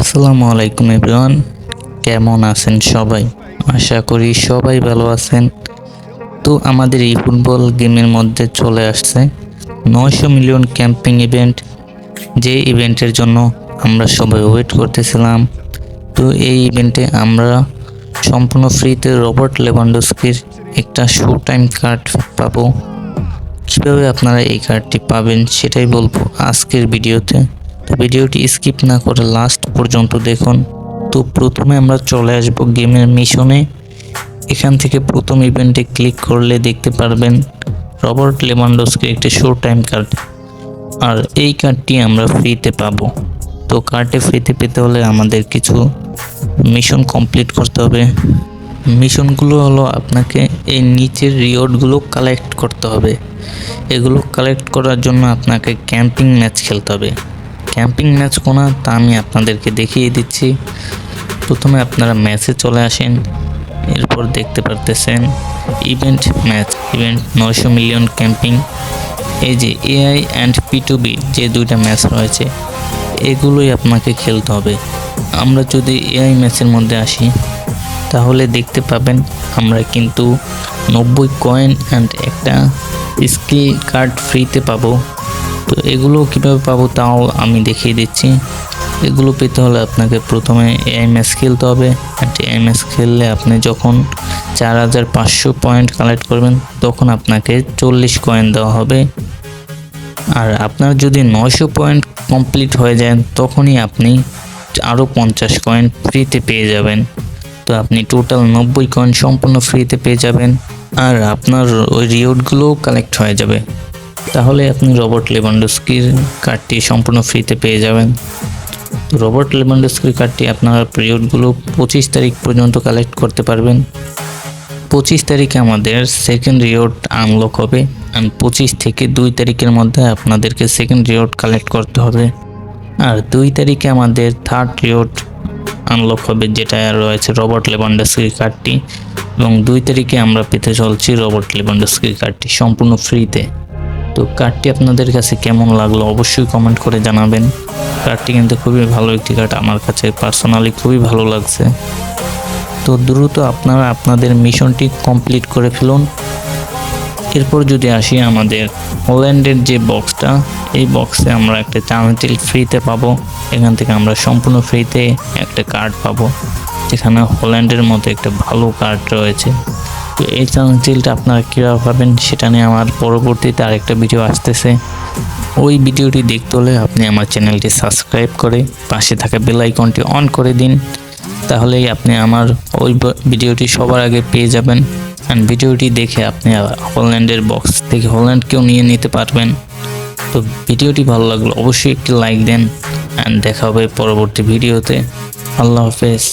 আসসালামু আলাইকুম এভরিওয়ান, কেমন আছেন সবাই? আশা করি সবাই ভালো আছেন। তো আমাদের এই ফুটবল গেমের মধ্যে চলে আসছে নয়শো মিলিয়ন ক্যাম্পিং ইভেন্ট। যে ইভেন্টের জন্য আমরা সবাই ওয়েট করতেছিলাম। তো এই ইভেন্টে আমরা সম্পূর্ণ ফ্রিতে রবার্ট লেভানডস্কির একটা শো টাইম কার্ড পাবো। কীভাবে আপনারা এই কার্ডটি পাবেন সেটাই বলব আজকের ভিডিওতে। তো ভিডিওটি স্কিপ না করে লাস্ট পর্যন্ত দেখুন। তো প্রথমে আমরা চলে আসব গেমের মিশনে। এখান থেকে প্রথম ইভেন্টে ক্লিক করলে দেখতে পারবেন রবার্ট লেমান্ডোসকে একটি শো টাইম কার্ড আর এই কার্ডটি আমরা ফ্রিতে পাবো। তো কার্ডে ফ্রিতে পেতে হলে আমাদের কিছু মিশন কমপ্লিট করতে হবে। মিশনগুলো হলো আপনাকে এই নিচের রিওয়ার্ডগুলো কালেক্ট করতে হবে। এগুলো কালেক্ট করার জন্য আপনাকে ক্যাম্পিং ম্যাচ খেলতে হবে। ক্যাম্পিং ম্যাচ কোনা, তা আমি আপনাদেরকে দেখিয়ে দিচ্ছি। প্রথমে আপনারা ম্যাচে চলে আসেন, এরপর দেখতে পারতেছেন ইভেন্ট ম্যাচ, ইভেন্ট নয়শো মিলিয়ন ক্যাম্পিং। এই যে AI and P two B যে দুইটা ম্যাচ রয়েছে, এগুলোই আপনাকে খেলতে হবে। আমরা যদি এআই ম্যাচের মধ্যে আসি, তাহলে দেখতে পাবেন আমরা কিন্তু নব্বই কয়েন অ্যান্ড একটা স্কিল কার্ড ফ্রিতে পাবো। তো এগুলো কীভাবে পাবো তাও আমি দেখিয়ে দিচ্ছি। এগুলো পেতে হলে আপনাকে প্রথমে এএমএস খেলতে হবে। অ্যান্ড এএমএস খেললে আপনি যখন চার হাজার পাঁচশো পয়েন্ট কালেক্ট করবেন, তখন আপনাকে চল্লিশ কয়েন দেওয়া হবে। আর আপনার যদি নয়শো পয়েন্ট কমপ্লিট হয়ে যায়, তখনই আপনি আরও পঞ্চাশ কয়েন ফ্রিতে পেয়ে যাবেন। তো আপনি টোটাল নব্বই কয়েন সম্পূর্ণ ফ্রিতে পেয়ে যাবেন। আর আপনার ওই রিওয়ার্ডগুলোও কালেক্ট হয়ে যাবে। তাহলে আপনি রবার্ট লেভানডস্কির কার্ডটি সম্পূর্ণ ফ্রিতে পেয়ে যাবেন। রবার্ট লেভানডস্কির কার্ডটি আপনার পিরিয়ডগুলো পঁচিশ তারিখ পর্যন্ত কালেক্ট করতে পারবেন। পঁচিশ তারিখে আমাদের সেকেন্ড রিওয়ার্ড আনলক হবে অ্যান্ড পঁচিশ থেকে দুই তারিখের মধ্যে আপনাদেরকে সেকেন্ড রিওয়ার্ড কালেক্ট করতে হবে। আর দুই তারিখে আমাদের থার্ড রিওয়ার্ড আনলক হবে যেটা রয়েছে রবার্ট লেভানডস্কির কার্ডটি। এবং দুই তারিখে আমরা পেতে চলছি রবার্ট লেভানডস্কির কার্ডটি সম্পূর্ণ ফ্রিতে। তো কার্ডটি আপনাদের কাছে কেমন লাগল অবশ্যই কমেন্ট করে জানাবেন। কার্ডটি কিন্তু খুবই ভালো একটি কার্ড, আমার কাছে পার্সোনালি খুবই ভালো লাগছে। তো দ্রুত আপনারা আপনাদের মিশনটি কমপ্লিট করে ফেলুন। এরপর যদি আসি আমাদের হল্যান্ডের যে বক্সটা এই বক্সে আমরা একটা চ্যানেল ফ্রিতে পাবো। এখান থেকে আমরা সম্পূর্ণ ফ্রিতে একটা কার্ড পাবো। যেখানে হল্যান্ডের মতো একটা ভালো কার্ড রয়েছে। তো এই চ্যানেলটা আপনারা কীভাবে পাবেন সেটা নিয়ে আমার পরবর্তীতে আরেকটা ভিডিও আসতেছে। ওই ভিডিওটি দেখতে হলে আপনি আমার চ্যানেলটি সাবস্ক্রাইব করে পাশে থাকা বেল আইকনটি অন করে দিন। তাহলেই আপনি আমার ওই ভিডিওটি সবার আগে পেয়ে যাবেন। অ্যান্ড ভিডিওটি দেখে আপনি হল্যান্ডের বক্স থেকে হল্যান্ডকেও নিয়ে নিতে পারবেন। তো ভিডিওটি ভালো লাগল অবশ্যই একটি লাইক দেন। অ্যান্ড দেখা হবে পরবর্তী ভিডিওতে আল্লাহ হাফেজ।